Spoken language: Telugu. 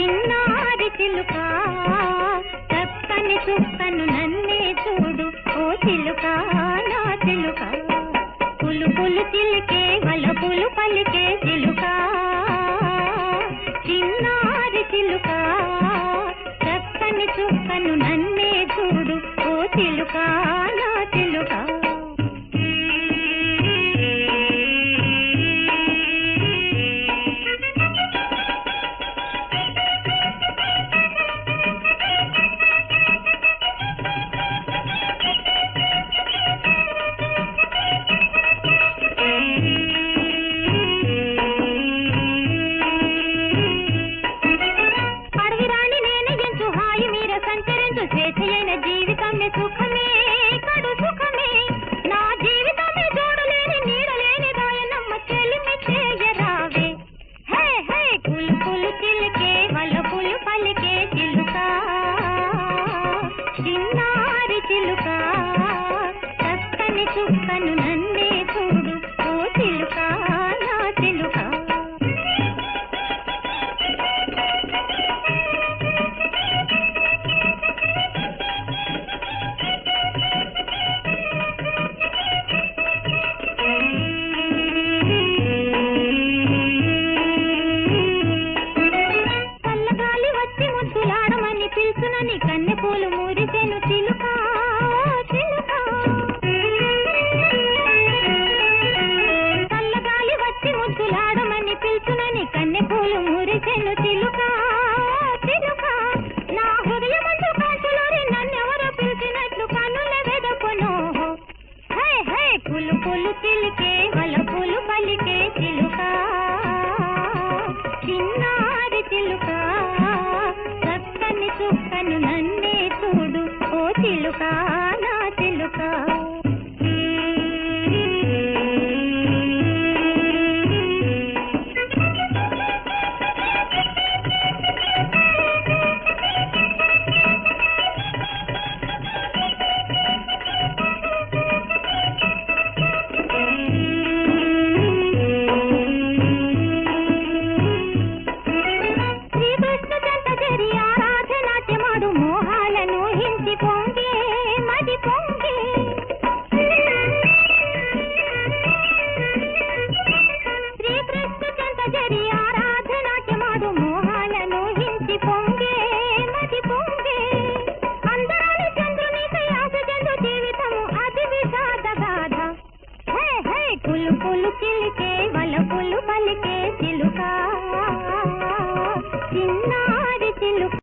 చిన్నారి చిలుక. తప్పని చుక్కను నన్నే చూడు ఓ చిలుకా. చిన్నారి చిలుక చక్కని చుక్కను పులుపులు చిలికే వలపులు పలికే చిలుక. చిన్నారి చిలుక చక్కని చుక్కను నన్నే చూడు ఓ చిలుక నా చిలుకా. చిలికే వలపులు పలికే చిలుకా.